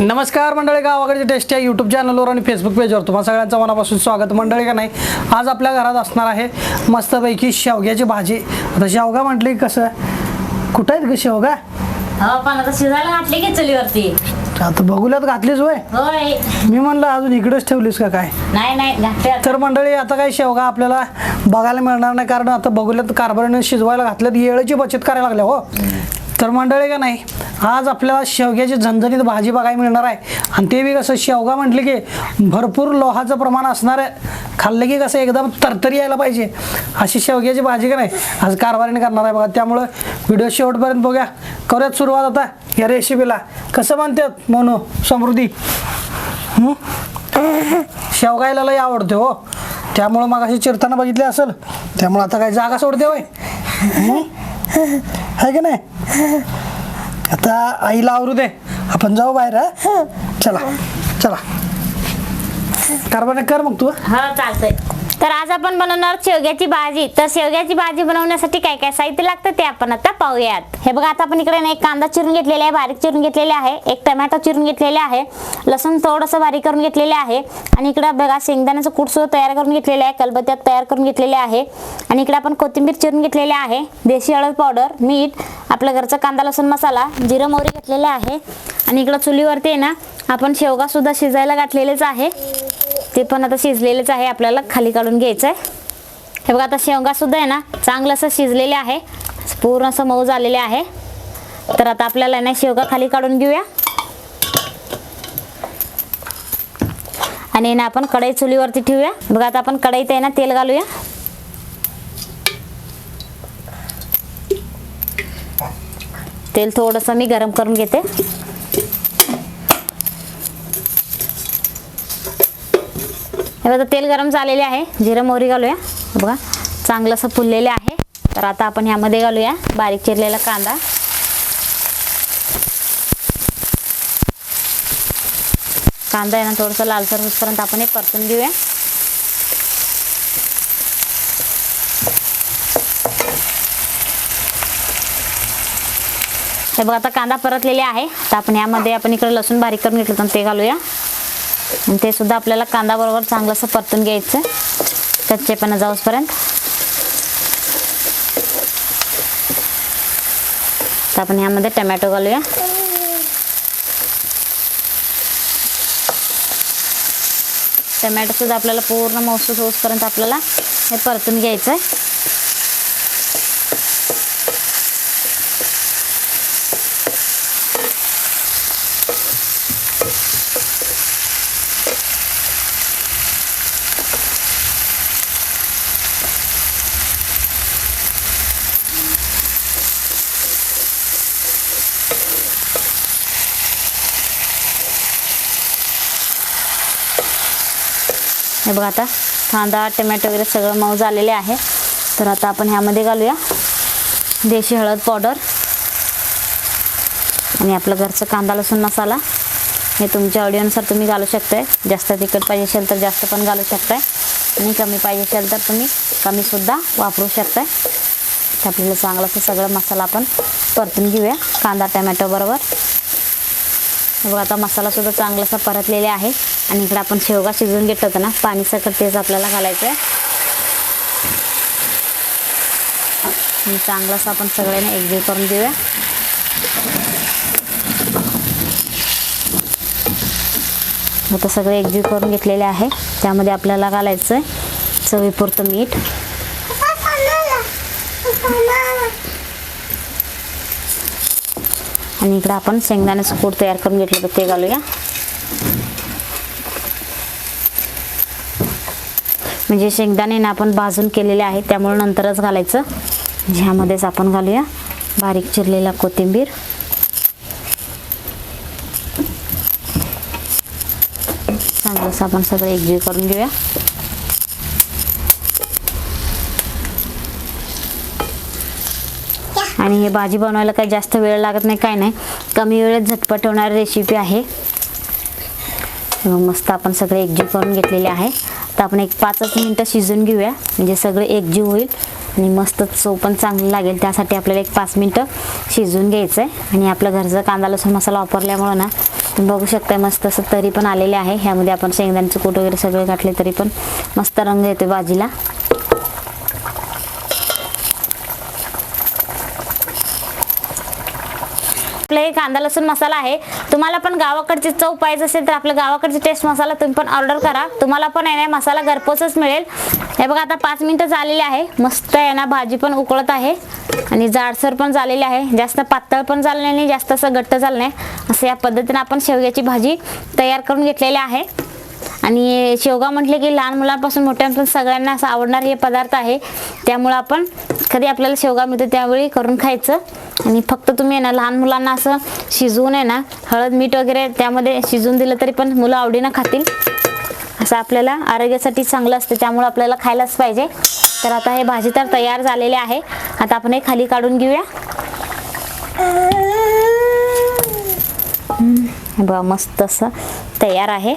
नमस्कार मंडळी गावाकडचे टेस्ट या यूट्यूब चॅनलवर आणि फेसबुक पेजवर तुम्हाला सगळ्यांचं मनापासून स्वागत. मंडळी का नाही? आज आपल्या घरात असणार आहे मस्तपैकी शेवग्याची भाजी. आता शेवगा म्हटली कसं? कुठं आहेत ग शेवगा? हो आता शिजायला घातली की चुलीवरती. आता बघूल्यात घातलीच होय होय. मी म्हणलं अजून इकडेच ठेवलीस का काय? नाही नाही. तर मंडळी आता काही शेवगा आपल्याला बघायला मिळणार नाही. कारण आता बघूल्यात कारभारीने शिजवायला घातल्यात. येळेची बचत करायला लागल्या हो. तर मंडळी का नाही आज आपल्याला शेवग्याची झणझणीत भाजी बघायला मिळणार आहे. आणि ते बी कसं शेवगा म्हटलं की भरपूर लोहाचं प्रमाण असणार आहे. खाल्लं की कसं एकदम तरतरी यायला पाहिजे. अशी शेवग्याची भाजी का नाही आज कारभारीने करणार आहे बघा. त्यामुळं व्हिडिओ शेवटपर्यंत बघूया करूयात सुरुवात आता या रेसिपीला कसं म्हणतात मोनो समृद्धी? शेवगायला लय आवडते हो. त्यामुळं मग अशी चिरताना बघितले असेल. त्यामुळं आता काय जागा सोडते होय. है की नाही? आता आईला आवरू दे. आपण जाऊ बाहेर हं? चला चला. कर मग तू हो चालतंय. तर आज आपण बनवणार शेवग्याची भाजी. तर शेवग्याची भाजी बनवण्यासाठी काय काय साहित्य लागतं ते आपण आता पाहूयात. हे बघा आता आपण इकडे ना एक कांदा चिरून घेतलेला आहे बारीक चिरून घेतलेले आहे एक टमॅटो चिरून घेतलेले आहे लसूण थोडंसं बारीक करून घेतलेले आहे आणि इकडे बघा शेंगदाण्याचं कुडसू तयार करून घेतलेले आहे कलबत्त्यात तयार करून घेतलेले आहे आणि इकडे आपण कोथिंबीर चिरून घेतलेली आहे देशी हळद पावडर मीठ आपल्या घरचा कांदा लसूण मसाला जिरं मोहरी घेतलेले आहे आणि इकडं चुलीवरती आहे ना आपण शेवगासुद्धा शिजायला घातलेलेच आहे. ते पण आता शिजलेलेच आहे आपल्याला खाली काढून घ्यायचं आहे हे बघा आता शेवगासुद्धा आहे ना चांगलं असं शिजलेले आहे. पूर्ण असं मऊ झालेले आहे. तर आता आपल्याला ना शेवगा खाली काढून घेऊया. आणि ना आपण कढई चुलीवरती ठेवूया. बघा आता आपण कढईत आहे ना तेल घालूया. तेल थोडंसं मी गरम करून घेते. हे बघा तेल गरम झालेले आहे. जिरं मोहरी घालूया. बघा चांगलं असं फुललेलं आहे. तर आता आपण ह्यामध्ये घालूया बारीक चिरलेला कांदा. कांदा आहे ना थोडंसं लालसर होतपर्यंत आपण हे परतून घेऊया. हे बघा आता कांदा परतलेले आहे. तर आपण यामध्ये आपण इकडे लसूण बारीक करून घेतलं तर ते घालूया. ते सुद्धा आपल्याला कांदा बरोबर चांगलं असं परतून घ्यायचं. कच्चेपणा जाऊसपर्यंत. तर आपण ह्यामध्ये टमॅटो घालूया. टमॅटो सुद्धा आपल्याला पूर्ण मौसूस होऊसपर्यंत आपल्याला हे परतून घ्यायचं आहे हे बघा आता कांदा टमॅटो वगैरे सगळं मऊ झालेले आहे. तर आता आपण ह्यामध्ये घालूया. देशी हळद पावडर. आणि आपलं घरचं कांदा लसूण मसाला. हे तुमच्या आवडीनुसार तुम्ही घालू शकताय. जास्त तिखट पाहिजे असेल तर जास्त पण घालू शकताय. आणि कमी पाहिजे असेल तर तुम्ही कमीसुद्धा वापरू शकताय. तर आपल्याला चांगलं असं सगळं मसाला आपण परतून घेऊया. कांदा टमॅटो बरोबर. बघा आता मसालासुद्धा चांगला असा परतलेला आहे. आणि इकडं आपण शेवगा शिजवून घेतलं होतं ना पाणी सकट तेच आपल्याला घालायचं आहे चांगलंच आपण सगळ्यांना एकजीव करून देऊया आता सगळे एकजीव करून घेतलेले आहे. त्यामध्ये आपल्याला घालायचं आहे चवीपुरतं मीठ. आणि इकडं आपण शेंगदाण्याचं कूट तयार करून घेतलं होतं ते घालूया. म्हणजे शेंगदाणे आपण भाजून केलेले आहे त्यामुळे नंतरच घालायचं. ह्यामध्येच आपण घालूया बारीक चिरलेला कोथिंबीर. चांगलं आपण सगळं एकजीव करून घेऊया. आणि हे भाजी बनवायला काही जास्त वेळ लागत नाही काय नाही. कमी वेळेत झटपट होणारी रेसिपी आहे. मस्त आपण सगळे एकजीव करून घेतलेले आहे. तर आपण एक पाचच मिनटं शिजून घेऊया. म्हणजे सगळं एकजीव होईल आणि मस्त चव पण चांगली लागेल. त्यासाठी आपल्याला एक पाच मिनटं शिजवून घ्यायचं आहे आणि आपलं घरचं कांदा लसूण मसाला वापरल्यामुळं ना तुम्ही बघू शकता मस्त असं तरी पण आलेले आहे. ह्यामध्ये आपण शेंगदाण्याचं कूट वगैरे सगळे घातले तरी पण मस्त रंग येतो भाजीला. आपलं हे कांदा लसूण मसाला आहे. तुम्हाला पण गावाकडची चव पाहिजे असेल तर आपल्या गावाकडची टेस्ट मसाला तुम्ही पण ऑर्डर करा. तुम्हाला पण आहे ना मसाला घरपोचच मिळेल. हे बघा आता पाच मिनिटं झालेली आहे. मस्त आहे ना भाजी पण उकळत आहे. आणि जाडसर पण झालेली आहे. जास्त पातळ पण झालं नाही जास्त असं घट्ट झालं नाही. असं या पद्धतीनं आपण शेवग्याची भाजी तयार करून घेतलेली आहे. आणि शेवगा म्हटले की लहान मुलांपासून मोठ्यांपासून सगळ्यांना असं आवडणारे हे पदार्थ आहे. त्यामुळं आपण कधी आपल्याला शेवगा मिळतो त्यावेळी करून खायचं. आणि फक्त तुम्ही आहे ना लहान मुलांना असं शिजवून आहे ना हळद मीठ वगैरे त्यामध्ये शिजवून दिलं तरी पण मुलं आवडीनं खातील. असं आपल्याला आरोग्यासाठी चांगलं असतं त्यामुळं आपल्याला खायलाच पाहिजे. तर आता हे भाजी तर तयार झालेले आहे. आता आपण हे खाली काढून घेऊया. बा बघा मस्त असं तयार आहे.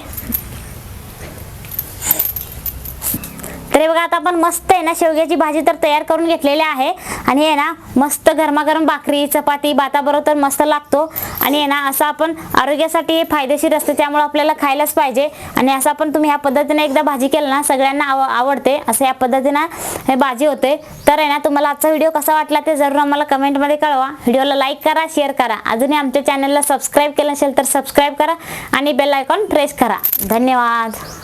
तर हे बघा आता आपण मस्त आहे ना शेवग्याची भाजी तर तयार करून घेतलेली आहे. आणि आहे ना मस्त गरमागरम भाकरी चपाती भाताबरोबर तर मस्त लागतो. आणि आहे ना असं आपण आरोग्यासाठी फायदेशीर असतं त्यामुळे आपल्याला खायलाच पाहिजे. आणि असं आपण तुम्ही ह्या पद्धतीने एकदा भाजी केलं ना सगळ्यांना आव आवडते. असं या पद्धतीनं हे भाजी होते. तर आहे ना तुम्हाला आजचा व्हिडिओ कसा वाटला ते जरूर आम्हाला कमेंटमध्ये कळवा. व्हिडिओला लाईक करा शेअर करा. अजूनही आमच्या चॅनलला सबस्क्राईब केलं असेल तर सबस्क्राईब करा आणि बेल आयकॉन प्रेस करा. धन्यवाद.